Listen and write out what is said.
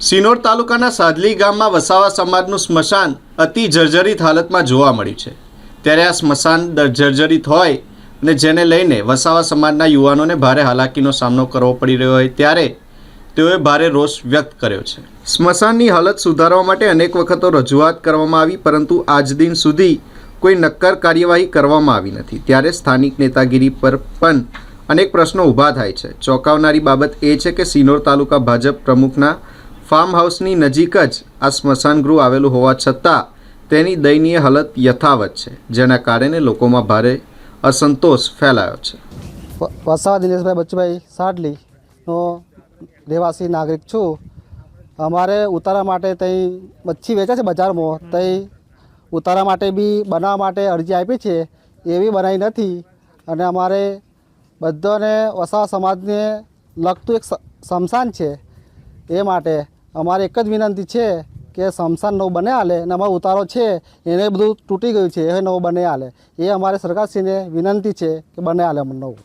સિનોર તાલુકાના સાદલી ગામમાં વસાવા સમાજનું સ્મશાન અતિ જર્જરિત હાલતમાં જોવા મળ્યું છે. ત્યારે આ સ્મશાન જર્જરિત હોય અને જેને લઈને વસાવા સમાજના યુવાનોને ભારે હાલાકીનો સામનો કરવો પડી રહ્યો હોય ત્યારે તેઓએ ભારે રોષ વ્યક્ત કર્યો છે. સ્મશાનની હાલત સુધારવા માટે અનેક વખતો રજૂઆત કરવામાં આવી, પરંતુ આજ દિન સુધી કોઈ નક્કર કાર્યવાહી કરવામાં આવી નથી. ત્યારે સ્થાનિક નેતાગીરી પર પણ અનેક પ્રશ્નો ઊભા થાય છે. ચોંકાવનારી બાબત એ છે કે સિનોર તાલુકા ભાજપ પ્રમુખના ફાર્મ હાઉસની નજીક જ આ સ્મશાન ગૃહ આવેલું હોવા છતાં તેની દયનીય હાલત યથાવત છે, જેના કારણે લોકોમાં ભારે અસંતોષ ફેલાયો છે. વસાવા દિનેશભાઈ બચુભાઈ સાડલીનો રહેવાસી નાગરિક છું. અમારે ઉતારા માટે ત્યાં મચ્છી વેચે છે બજારમાં. ત્યાં ઉતારા માટે બી બનાવવા માટે અરજી આપી છે. એવી બનાવી નથી. અને અમારે બધાને વસાવા સમાજને લગતું એક સ્મશાન છે એ માટે અમારે એક જ વિનંતી છે કે સમસાન નવું બને આલે અને અમારો ઉતારો છે, એને બધું તૂટી ગયું છે, એ નવું બને આલે. એ અમારે સરકારશ્રીને વિનંતી છે કે બને આલે અમને નવું.